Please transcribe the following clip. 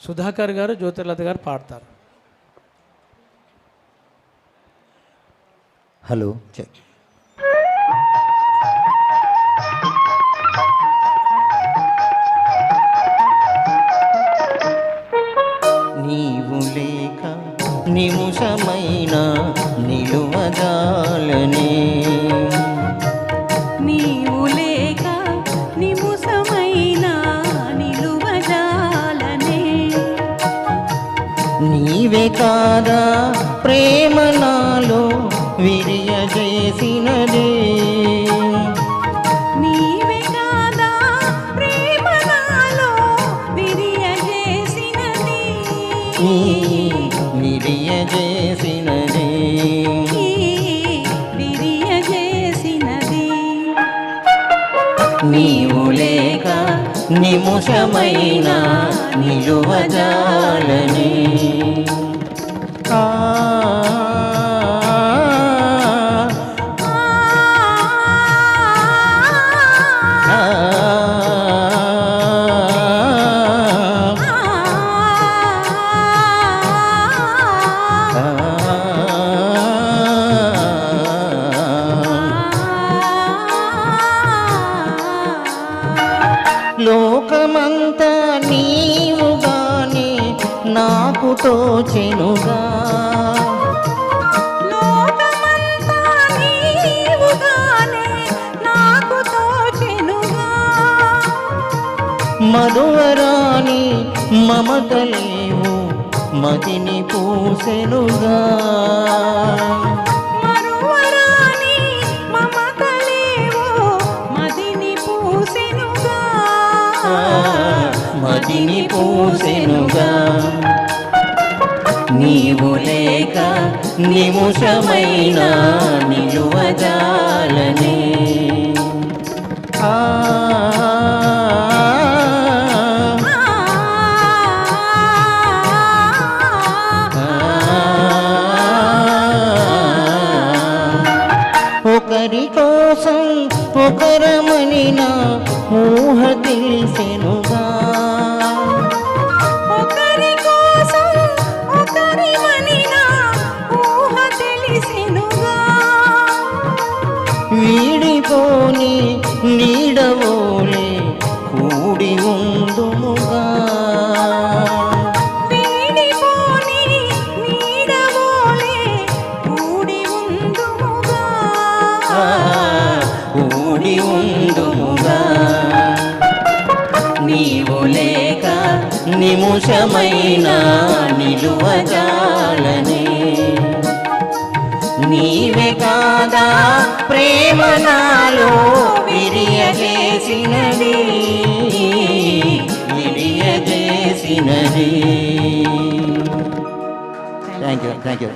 సుధాకర్ గారు జ్యోతిర్లత గారు పాడతారు హలో చెక్ నీవే కాదా? ప్రేమ నాలో విరియజేసినదే విరియజేసినది ఈ నీవు లేక నిముషమైన నిలువజాలని ఆ లోకమంతా నీవుగానే నాకు తోచెనుగా. మధువరాని మమతలేవు మదిని పూసెనుగా. మదిని పూసెనుగా నీవు లేక నిముషమైన నిలువజాలనే ఆ ఒకరి కోసం ఒకరమని నా ఊహ తెలిసెనుగా ఒకరి కోసం ఒకరి ఊహ తెలిసెనుగా. వీడిపోని నీడవోలే కూడి నీవు లేక నిముషమైన నిలువజాలనే. నీవే కాదా ప్రేమ నాలో విరియజేసినది. విరియజేసినది. Thank you thank you